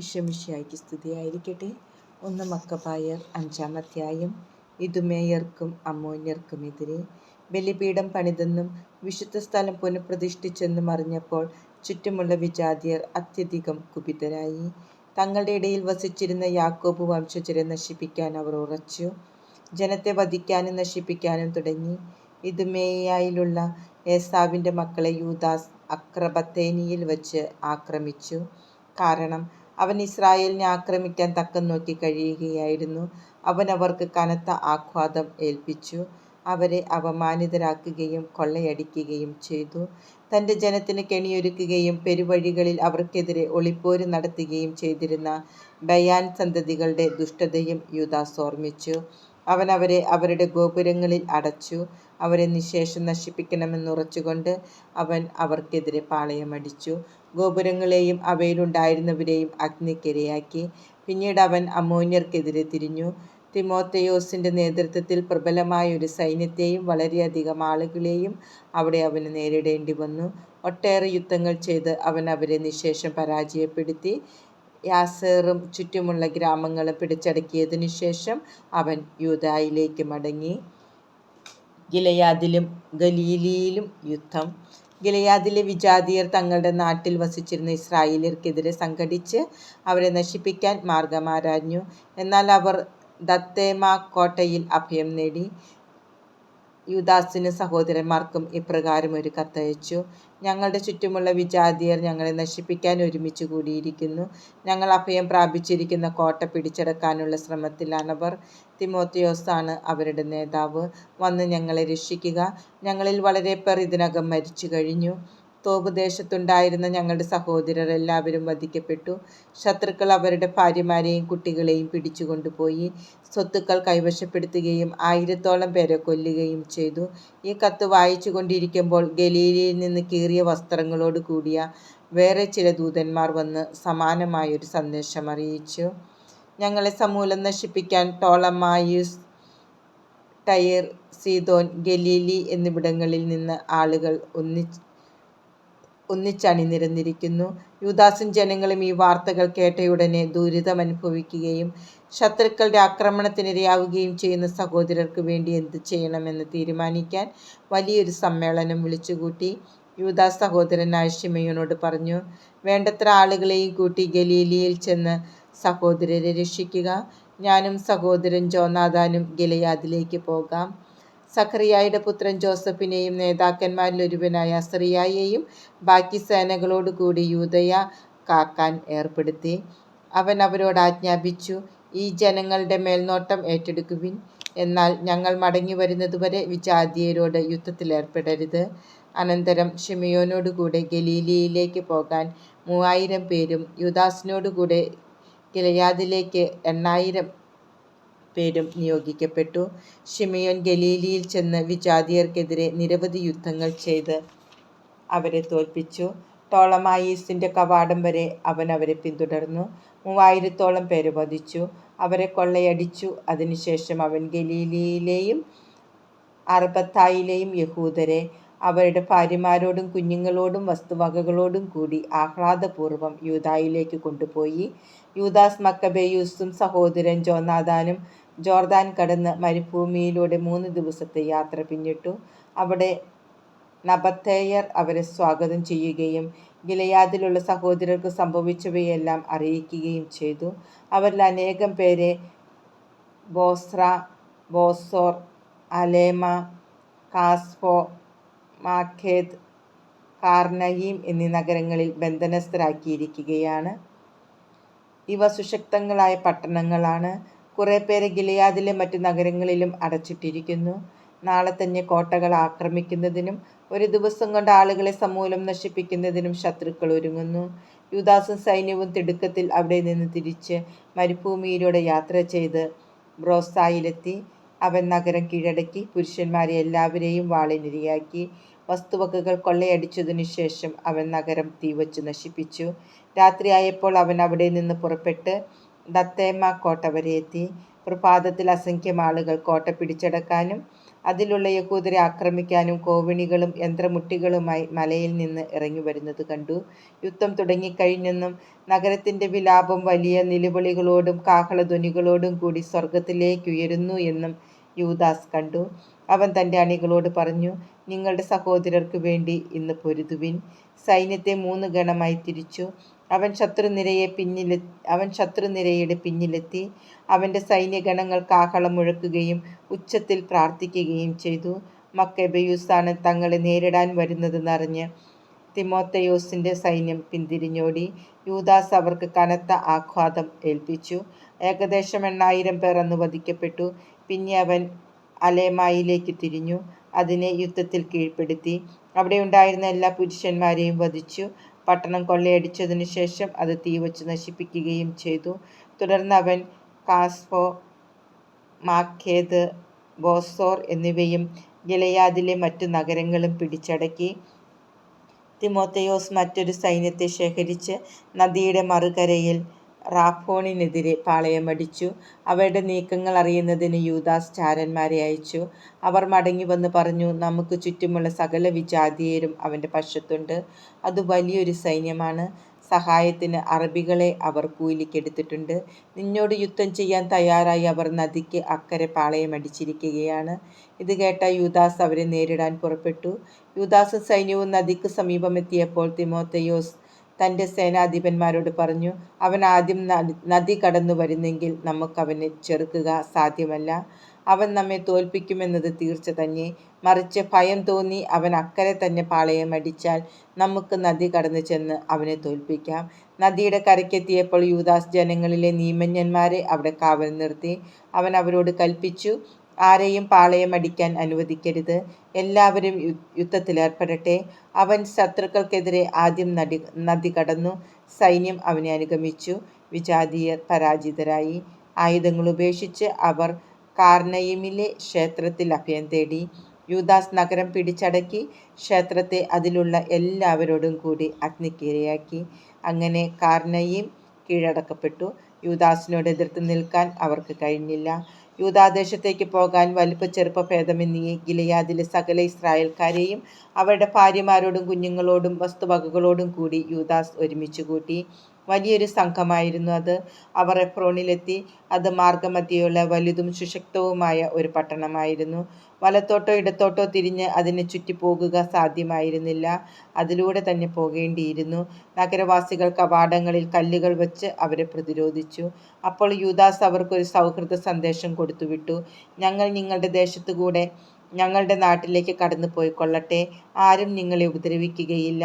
ഈശോമിശിഹായ്ക്ക് സ്തുതിയായിരിക്കട്ടെ ഒന്ന് മക്കപ്പായർ അഞ്ചാം അധ്യായം. ഇതുമേയർക്കും അമ്മോന്യർക്കുമെതിരെ ബലിപീഠം പണിതെന്നും വിശുദ്ധ സ്ഥലം പുനഃപ്രതിഷ്ഠിച്ചെന്നും അറിഞ്ഞപ്പോൾ ചുറ്റുമുള്ള വിജാതിയർ അത്യധികം കുപിതരായി. തങ്ങളുടെ ഇടയിൽ വസിച്ചിരുന്ന യാക്കോബ് വംശജരെ നശിപ്പിക്കാൻ അവർ ഉറച്ചു. ജനത്തെ വധിക്കാനും നശിപ്പിക്കാനും തുടങ്ങി. ഇതുമേയായിലുള്ള ഏസാവിന്റെ മക്കളെ യൂദാസ് അക്രബത്തേനിയിൽ വച്ച് ആക്രമിച്ചു. കാരണം അവൻ ഇസ്രായേലിനെ ആക്രമിക്കാൻ തക്കം നോക്കി കഴിയുകയായിരുന്നു. അവൻ അവർക്ക് കനത്ത ആഘാതം ഏൽപ്പിച്ചു. അവരെ അപമാനിതരാക്കുകയും കൊള്ളയടിക്കുകയും ചെയ്തു. തന്റെ ജനത്തിന് കെണിയൊരുക്കുകയും പെരുവഴികളിൽ അവർക്കെതിരെ ഒളിപ്പോര് നടത്തുകയും ചെയ്തിരുന്ന ബയാൻ സന്തതികളുടെ ദുഷ്ടതയും യൂദാസ് ഓർമ്മിച്ചു. അവൻ അവരെ അവരുടെ ഗോപുരങ്ങളിൽ അടച്ചു. അവരെ നിശേഷം നശിപ്പിക്കണമെന്നുറച്ചുകൊണ്ട് അവൻ അവർക്കെതിരെ പാളയമടിച്ചു ഗോപുരങ്ങളെയും അവയിലുണ്ടായിരുന്നവരെയും അഗ്നിക്കിരയാക്കി. പിന്നീട് അവൻ അമോന്യർക്കെതിരെ തിരിഞ്ഞു. തിമോത്തയോസിന്റെ നേതൃത്വത്തിൽ പ്രബലമായ ഒരു സൈന്യത്തെയും വളരെയധികം ആളുകളെയും അവിടെ അവന് നേരിടേണ്ടി വന്നു. ഒട്ടേറെ യുദ്ധങ്ങൾ ചെയ്ത് അവൻ അവരെ നിശേഷം പരാജയപ്പെടുത്തി. യാസേറും ചുറ്റുമുള്ള ഗ്രാമങ്ങളും പിടിച്ചടക്കിയതിനു ശേഷം അവൻ യൂതായിലേക്ക് മടങ്ങി. ഗിലയാദിലും ഗലീലിയിലും യുദ്ധം. ഗിലയാദിലെ വിജാതിയർ തങ്ങളുടെ നാട്ടിൽ വസിച്ചിരുന്ന ഇസ്രായേലിയർക്കെതിരെ സംഘടിച്ച് അവരെ നശിപ്പിക്കാൻ മാർഗമാരാഞ്ഞു എന്നാൽ അവർ ദത്തേമ കോട്ടയിൽ അഭയം നേടി. യുദാസിന് സഹോദരന്മാർക്കും ഇപ്രകാരം ഒരു കത്തയച്ചു. ഞങ്ങളുടെ ചുറ്റുമുള്ള വിജാതിയർ ഞങ്ങളെ നശിപ്പിക്കാൻ ഒരുമിച്ച് കൂടിയിരിക്കുന്നു. ഞങ്ങൾ അഭയം പ്രാപിച്ചിരിക്കുന്ന കോട്ട പിടിച്ചെടുക്കാനുള്ള ശ്രമത്തിലാണവർ തിമോത്തിയോസാണ് അവരുടെ നേതാവ്. വന്ന് ഞങ്ങളെ രക്ഷിക്കുക. ഞങ്ങളിൽ വളരെ പേർ ഇതിനകം മരിച്ചു കഴിഞ്ഞു തോബ് ദേശത്തുണ്ടായിരുന്ന ഞങ്ങളുടെ സഹോദരർ എല്ലാവരും വധിക്കപ്പെട്ടു. ശത്രുക്കൾ അവരുടെ ഭാര്യമാരെയും കുട്ടികളെയും പിടിച്ചുകൊണ്ടുപോയി സ്വത്തുക്കൾ കൈവശപ്പെടുത്തുകയും ആയിരത്തോളം പേരെ കൊല്ലുകയും ചെയ്തു. ഈ കത്ത് വായിച്ചു കൊണ്ടിരിക്കുമ്പോൾ ഗലീലയിൽ നിന്ന് കീറിയ വസ്ത്രങ്ങളോട് കൂടിയ വേറെ ചില ദൂതന്മാർ വന്ന് സമാനമായൊരു സന്ദേശം അറിയിച്ചു. ഞങ്ങളെ സമൂലം നശിപ്പിക്കാൻ ടോളമായുസ് ടയർ സീതോൻ ഗലീലി എന്നിവിടങ്ങളിൽ നിന്ന് ആളുകൾ ഒന്നിച്ച് ഒന്നിച്ചണിനിരന്നിരിക്കുന്നു. യൂദാസും ജനങ്ങളും ഈ വാർത്തകൾ കേട്ടയുടനെ ദുരിതമനുഭവിക്കുകയും ശത്രുക്കളുടെ ആക്രമണത്തിനിരയാവുകയും ചെയ്യുന്ന സഹോദരർക്ക് വേണ്ടി എന്ത് ചെയ്യണമെന്ന് തീരുമാനിക്കാൻ വലിയൊരു സമ്മേളനം വിളിച്ചുകൂട്ടി. യൂദാ സഹോദരൻ ഷിമയോനോട് പറഞ്ഞു വേണ്ടത്ര ആളുകളെയും കൂട്ടി ഗലീലിയിൽ ചെന്ന് സഹോദരരെ രക്ഷിക്കുക. ഞാനും സഹോദരൻ ജോനാഥാനും ഗിലയാദിലേക്ക് പോകാം. സഖറിയായുടെ പുത്രൻ ജോസഫിനെയും നേതാക്കന്മാരിൽ ഒരുവനായ അസറിയായെയും ബാക്കി സേനകളോടുകൂടി യൂതയ കാക്കാൻ ഏർപ്പെടുത്തി. അവൻ അവരോട് ആജ്ഞാപിച്ചു ഈ ജനങ്ങളുടെ മേൽനോട്ടം ഏറ്റെടുക്കുവിൻ. എന്നാൽ ഞങ്ങൾ മടങ്ങി വരുന്നതുവരെ വിജാതീയരോട് യുദ്ധത്തിലേർപ്പെടരുത് അനന്തരം ഷിമിയോനോടുകൂടെ ഗലീലിയിലേക്ക് പോകാൻ മൂവായിരം പേരും യുദാസിനോടുകൂടെ ഗിലയാദിലേക്ക് എണ്ണായിരം പേരും നിയോഗിക്കപ്പെട്ടു. ഷിമയോൻ ഗലീലിയിൽ ചെന്ന് വിജാതിയർക്കെതിരെ നിരവധി യുദ്ധങ്ങൾ ചെയ്ത് അവരെ തോൽപ്പിച്ചു. ടോളമായീസിന്റെ കവാടം വരെ അവൻ അവരെ പിന്തുടർന്നു. മൂവായിരത്തോളം പേര് വധിച്ചു. അവരെ കൊള്ളയടിച്ചു. അതിനുശേഷം അവൻ ഗലീലിയിലെയും അർബത്തായിലെയും യഹൂദരെ അവരുടെ ഭാര്യമാരോടും കുഞ്ഞുങ്ങളോടും വസ്തുവകകളോടും കൂടി ആഹ്ലാദപൂർവം യൂതായിലേക്ക് കൊണ്ടുപോയി. യൂദാസ് മക്കബേയൂസും സഹോദരൻ ജോനാദാനും ജോർദാൻ കടന്ന് മരുഭൂമിയിലൂടെ മൂന്ന് ദിവസത്തെ യാത്ര പിന്നിട്ടു. അവിടെ നബത്തേയർ അവരെ സ്വാഗതം ചെയ്യുകയും ഗിലയാദിലുള്ള സഹോദരർക്ക് സംഭവിച്ചവയെല്ലാം അറിയിക്കുകയും ചെയ്തു. അവരിൽ അനേകം പേരെ ബോസ്ര ബോസോർ അലേമ കാസ്ഫോ മാഖേദ് കാർനഹീം എന്നീ നഗരങ്ങളിൽ ബന്ധനസ്ഥരാക്കിയിരിക്കുകയാണ്. ഇവ സുശക്തങ്ങളായ പട്ടണങ്ങളാണ്. കുറേ പേരെ ഗിലയാദിലെ മറ്റു നഗരങ്ങളിലും അടച്ചിട്ടിരിക്കുന്നു. നാളെ തന്നെ കോട്ടകൾ ആക്രമിക്കുന്നതിനും ഒരു ദിവസം കൊണ്ട് ആളുകളെ സമൂലം നശിപ്പിക്കുന്നതിനും ശത്രുക്കൾ ഒരുങ്ങുന്നു. യുദാസും സൈന്യവും തിടുക്കത്തിൽ അവിടെ നിന്ന് തിരിച്ച് മരുഭൂമിയിലൂടെ യാത്ര ചെയ്ത് ബ്രോസായിലെത്തി. അവൻ നഗരം കീഴടക്കി പുരുഷന്മാരെ എല്ലാവരെയും വാളിനിരയാക്കി. വസ്തുവകകൾ കൊള്ളയടിച്ചതിനു ശേഷം അവൻ നഗരം തീവച്ചു നശിപ്പിച്ചു. രാത്രിയായപ്പോൾ അവൻ അവിടെ നിന്ന് പുറപ്പെട്ട് ദത്തേമ കോട്ട വരെ എത്തി. പ്രഭാതത്തിൽ അസംഖ്യം ആളുകൾ കോട്ട പിടിച്ചടക്കാനും അതിലുള്ള യഹൂദരെ ആക്രമിക്കാനും കോവിണികളും യന്ത്രമുട്ടികളുമായി മലയിൽ നിന്ന് ഇറങ്ങി വരുന്നത് കണ്ടു. യുദ്ധം തുടങ്ങിക്കഴിഞ്ഞെന്നും നഗരത്തിന്റെ വിലാപം വലിയ നിലവിളികളോടും കാഹളധ്വനികളോടും കൂടി സ്വർഗത്തിലേക്കുയരുന്നു എന്നും യൂദാസ് കണ്ടു. അവൻ തന്റെ അണികളോട് പറഞ്ഞു, നിങ്ങളുടെ സഹോദരർക്ക് വേണ്ടി ഇന്ന് പൊരുതുവിൻ. സൈന്യത്തെ മൂന്ന് ഗണമായി തിരിച്ചു. അവൻ ശത്രുനിരയെ പിന്നിലെ അവൻ ശത്രുനിരയുടെ പിന്നിലെത്തി. അവന്റെ സൈന്യഗണങ്ങൾ കാഹളം മുഴക്കുകയും ഉച്ചത്തിൽ പ്രാർത്ഥിക്കുകയും ചെയ്തു. മക്കെബയൂസാണ് തങ്ങളെ നേരിടാൻ വരുന്നതെന്നറിഞ്ഞ് തിമോത്തയോസിന്റെ സൈന്യം പിന്തിരിഞ്ഞോടി. യൂദാസ് അവർക്ക് കനത്ത ആഘാതം ഏൽപ്പിച്ചു. ഏകദേശം എണ്ണായിരം പേർ അന്ന് വധിക്കപ്പെട്ടു. പിന്നെ അവൻ അലേമായിലേക്ക് തിരിഞ്ഞു. അതിനെ യുദ്ധത്തിൽ കീഴ്പ്പെടുത്തി. അവിടെ ഉണ്ടായിരുന്ന എല്ലാ പുരുഷന്മാരെയും വധിച്ചു. പട്ടണം കൊള്ളയടിച്ചതിനു ശേഷം അത് വെച്ച് നശിപ്പിക്കുകയും ചെയ്തു. തുടർന്ന് അവൻ കാസ്ഫോ, മാഖേദ്, ബോസോർ എന്നിവയും ഗിലയാദിലെ മറ്റു നഗരങ്ങളും പിടിച്ചടക്കി. തിമോത്തയോസ് മറ്റൊരു സൈന്യത്തെ ശേഖരിച്ച് നദിയുടെ മറുകരയിൽ റാഫോണിനെതിരെ പാളയമടിച്ചു. അവരുടെ നീക്കങ്ങൾ അറിയുന്നതിന് യൂദാസ് ചാരന്മാരെ അയച്ചു. അവർ മടങ്ങി വന്ന് പറഞ്ഞു, നമുക്ക് ചുറ്റുമുള്ള സകല വിജാതീയരും അവന്റെ പക്ഷത്തുണ്ട്. അത് വലിയൊരു സൈന്യമാണ്. സഹായത്തിന് അറബികളെ അവർ കൂലിക്കെടുത്തിട്ടുണ്ട്. നിന്നോട് യുദ്ധം ചെയ്യാൻ തയ്യാറായി അവർ നദിക്ക് അക്കരെ പാളയമടിച്ചിരിക്കുകയാണ്. ഇത് കേട്ട യൂദാസ് അവരെ നേരിടാൻ പുറപ്പെട്ടു. യൂദാസും സൈന്യവും നദിക്ക് സമീപമെത്തിയപ്പോൾ തിമോഥെയോസ് തന്റെ സേനാധിപന്മാരോട് പറഞ്ഞു, അവൻ ആദ്യം നദി കടന്നു വരുന്നെങ്കിൽ നമുക്കവനെ ചെറുക്കുക സാധ്യമല്ല. അവൻ നമ്മെ തോൽപ്പിക്കുമെന്നത് തീർച്ച തന്നെ. മറിച്ച് ഭയം തോന്നി അവൻ അക്കരെ തന്നെ പാളയമടിച്ചാൽ നമുക്ക് നദി കടന്നു ചെന്ന് അവനെ തോൽപ്പിക്കാം. നദിയുടെ കരയ്ക്കെത്തിയപ്പോൾ യൂദാസ് ജനങ്ങളിലെ നിയമജ്ഞന്മാരെ അവിടെ കാവൽ നിർത്തി. അവൻ അവരോട് കല്പിച്ചു, ആരെയും പാളയമടിക്കാൻ അനുവദിക്കരുത്. എല്ലാവരും യുദ്ധത്തിലേർപ്പെടട്ടെ. അവൻ ശത്രുക്കൾക്കെതിരെ ആദ്യം നടി നദി കടന്നു. സൈന്യം അവനെ അനുഗമിച്ചു. വിജാതീയർ പരാജിതരായി. ആയുധങ്ങൾ ഉപേക്ഷിച്ച് അവർ കാർണയിമിലെ ക്ഷേത്രത്തിൽ അഭയം തേടി. യൂദാസ് നഗരം പിടിച്ചടക്കി. ക്ഷേത്രത്തെ അതിലുള്ള എല്ലാവരോടും കൂടി അഗ്നിക്കിരയാക്കി. അങ്ങനെ കാർണയിം കീഴടക്കപ്പെട്ടു. യൂദാസിനോട് എതിർത്ത് നിൽക്കാൻ അവർക്ക് കഴിഞ്ഞില്ല. യൂദാദേശത്തേക്ക് പോകാൻ വലിപ്പ-ചെറുപ്പഭേദമന്യേ ഗിലയാദിലെ സകല ഇസ്രായേൽക്കാരെയും അവരുടെ ഭാര്യമാരോടും കുഞ്ഞുങ്ങളോടും വസ്തുവകകളോടും കൂടി യൂദാസ് ഒരുമിച്ച് കൂട്ടി വലിയൊരു സംഘമായിരുന്നു അത്. അവർ എഫ്രോണിലെത്തി അത് മാർഗമധ്യയുള്ള വലുതും സുശക്തവുമായ ഒരു പട്ടണമായിരുന്നു. വലത്തോട്ടോ ഇടത്തോട്ടോ തിരിഞ്ഞ് അതിനെ ചുറ്റി പോകുക സാധ്യമായിരുന്നില്ല. അതിലൂടെ തന്നെ പോകേണ്ടിയിരുന്നു. നഗരവാസികൾ കവാടങ്ങളിൽ കല്ലുകൾ വെച്ച് അവരെ പ്രതിരോധിച്ചു. അപ്പോൾ യൂദാസ് അവർക്കൊരു സൗഹൃദ സന്ദേശം കൊടുത്തുവിട്ടു. ഞങ്ങൾ നിങ്ങളുടെ ദേശത്തുകൂടെ ഞങ്ങളുടെ നാട്ടിലേക്ക് കടന്നു പോയിക്കൊള്ളട്ടെ ആരും നിങ്ങളെ ഉപദ്രവിക്കുകയില്ല.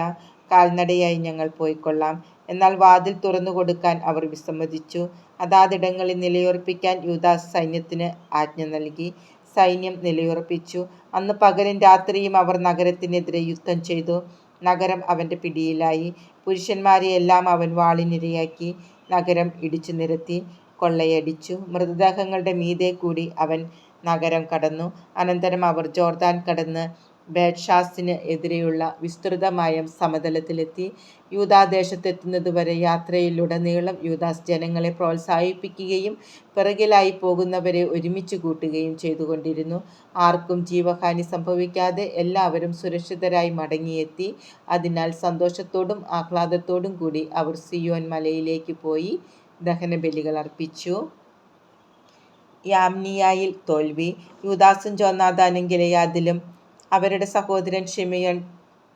കാൽനടയായി ഞങ്ങൾ പോയിക്കൊള്ളാം എന്നാൽ വാതിൽ തുറന്നു കൊടുക്കാൻ അവർ വിസമ്മതിച്ചു. അതാതിടങ്ങളിൽ നിലയുറപ്പിക്കാൻ യൂദാസ് സൈന്യത്തിന് ആജ്ഞ നൽകി. സൈന്യം നിലയുറപ്പിച്ചു. അന്ന് പകലും രാത്രിയും അവർ നഗരത്തിനെതിരെ യുദ്ധം ചെയ്തു. നഗരം അവന്റെ പിടിയിലായി. പുരുഷന്മാരെയെല്ലാം അവൻ വാളിനിരയാക്കി. നഗരം ഇടിച്ചു നിരത്തി കൊള്ളയടിച്ചു. മൃതദേഹങ്ങളുടെ മീതെ കൂടി അവൻ നഗരം കടന്നു. അനന്തരം അവർ ജോർദാൻ കടന്ന് ബേത്ത്ഷാസിന് എതിരെയുള്ള വിസ്തൃതമായ സമതലത്തിലെത്തി. യൂദാദേശത്തെത്തുന്നതുവരെ യാത്രയിലുടനീളം യൂദാസ് ജനങ്ങളെ പ്രോത്സാഹിപ്പിക്കുകയും പിറകിലായി പോകുന്നവരെ ഒരുമിച്ച് കൂട്ടുകയും ചെയ്തുകൊണ്ടിരുന്നു. ആർക്കും ജീവഹാനി സംഭവിക്കാതെ എല്ലാവരും സുരക്ഷിതരായി മടങ്ങിയെത്തി. അതിനാൽ സന്തോഷത്തോടും ആഹ്ലാദത്തോടും കൂടി അവർ സിയോൻ മലയിലേക്ക് പോയി ദഹനബലികൾ അർപ്പിച്ചു. യാംനിയായിൽ തോൽവി. യൂദാസും ജോനാഥാനും ഗിലെയാദിലും അവരുടെ സഹോദരൻ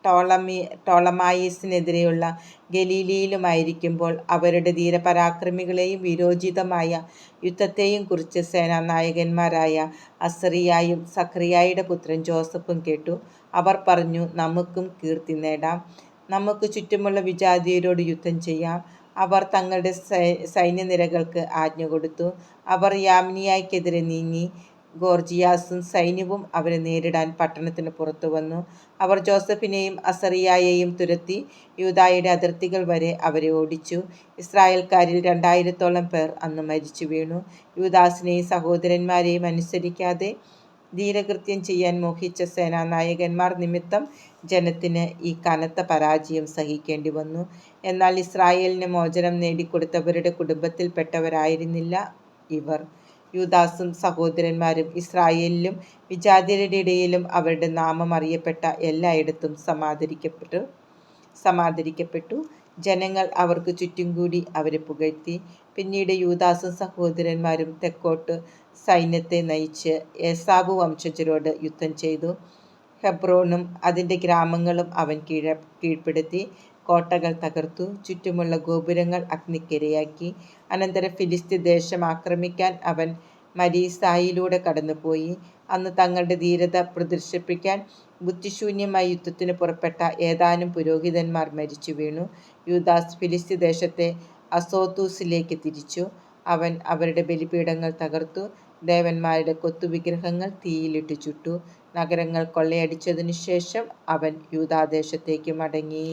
ടോളമി ടോളമായിസിനെതിരെയുള്ള ഗലീലിയിലുമായിരിക്കുമ്പോൾ അവരുടെ ധീരപരാക്രമികളെയും വിരോചിതമായ യുദ്ധത്തെയും കുറിച്ച് സേനാനായകന്മാരായ അസറിയായും സക്രിയായുടെ പുത്രൻ ജോസഫും കേട്ടു. അവർ പറഞ്ഞു, നമുക്കും കീർത്തി നേടാം. നമുക്ക് ചുറ്റുമുള്ള വിജാതിയരോട് യുദ്ധം ചെയ്യാം. അവർ തങ്ങളുടെ സൈന്യനിരകൾക്ക് ആജ്ഞ കൊടുത്തു. അവർ യാമിനിയായ്ക്കെതിരെ നീങ്ങി. ഗോർജിയാസും സൈന്യവും അവരെ നേരിടാൻ പട്ടണത്തിന് പുറത്തു വന്നു. അവർ ജോസഫിനെയും അസറിയായെയും തുരത്തി യൂതായുടെ അതിർത്തികൾ വരെ അവരെ ഓടിച്ചു. ഇസ്രായേൽക്കാരിൽ രണ്ടായിരത്തോളം പേർ അന്ന് മരിച്ചു വീണു യൂദാസിനെയും സഹോദരന്മാരെയും അനുസരിക്കാതെ ധീരകൃത്യം ചെയ്യാൻ മോഹിച്ച സേനാനായകന്മാർ നിമിത്തം ജനത്തിന് ഈ കനത്ത പരാജയം സഹിക്കേണ്ടി വന്നു എന്നാൽ ഇസ്രായേലിന് മോചനം നേടിക്കൊടുത്തവരുടെ കുടുംബത്തിൽപ്പെട്ടവരായിരുന്നില്ല ഇവർ. യൂദാസും സഹോദരന്മാരും ഇസ്രായേലിലും വിജാതിയരുടെ ഇടയിലും അവരുടെ നാമം അറിയപ്പെട്ട എല്ലായിടത്തും സമാദരിക്കപ്പെട്ടു. സമാദരിക്കപ്പെട്ടു. ജനങ്ങൾ അവർക്ക് ചുറ്റും കൂടി അവരെ പുകഴ്ത്തി. പിന്നീട് യൂദാസും സഹോദരന്മാരും തെക്കോട്ട് സൈന്യത്തെ നയിച്ച് ഏസാബു വംശജരോട് യുദ്ധം ചെയ്തു. ഹെബ്രോണും അതിന്റെ ഗ്രാമങ്ങളും അവൻ കീഴ കീഴ്പ്പെടുത്തി. കോട്ടകൾ തകർത്തു. ചുറ്റുമുള്ള ഗോപുരങ്ങൾ അഗ്നിക്കിരയാക്കി. അനന്തരം ഫിലിസ്തി ദേശം ആക്രമിക്കാൻ അവൻ മരീസായിലൂടെ കടന്നുപോയി. അന്ന് തങ്ങളുടെ ധീരത പ്രദർശിപ്പിക്കാൻ ബുദ്ധിശൂന്യമായ യുദ്ധത്തിന് പുറപ്പെട്ട ഏതാനും പുരോഹിതന്മാർ മരിച്ചു വീണു. യുദാസ് ഫിലിസ്തീ ദേശത്തെ അസോത്തൂസിലേക്ക് തിരിച്ചു. അവൻ അവരുടെ ബലിപീഠങ്ങൾ തകർത്തു. ദേവന്മാരുടെ കൊത്തുവിഗ്രഹങ്ങൾ തീയിലിട്ട് ചുട്ടു. നഗരങ്ങൾ കൊള്ളയടിച്ചതിനു ശേഷം അവൻ യൂതാദേശത്തേക്ക് മടങ്ങി.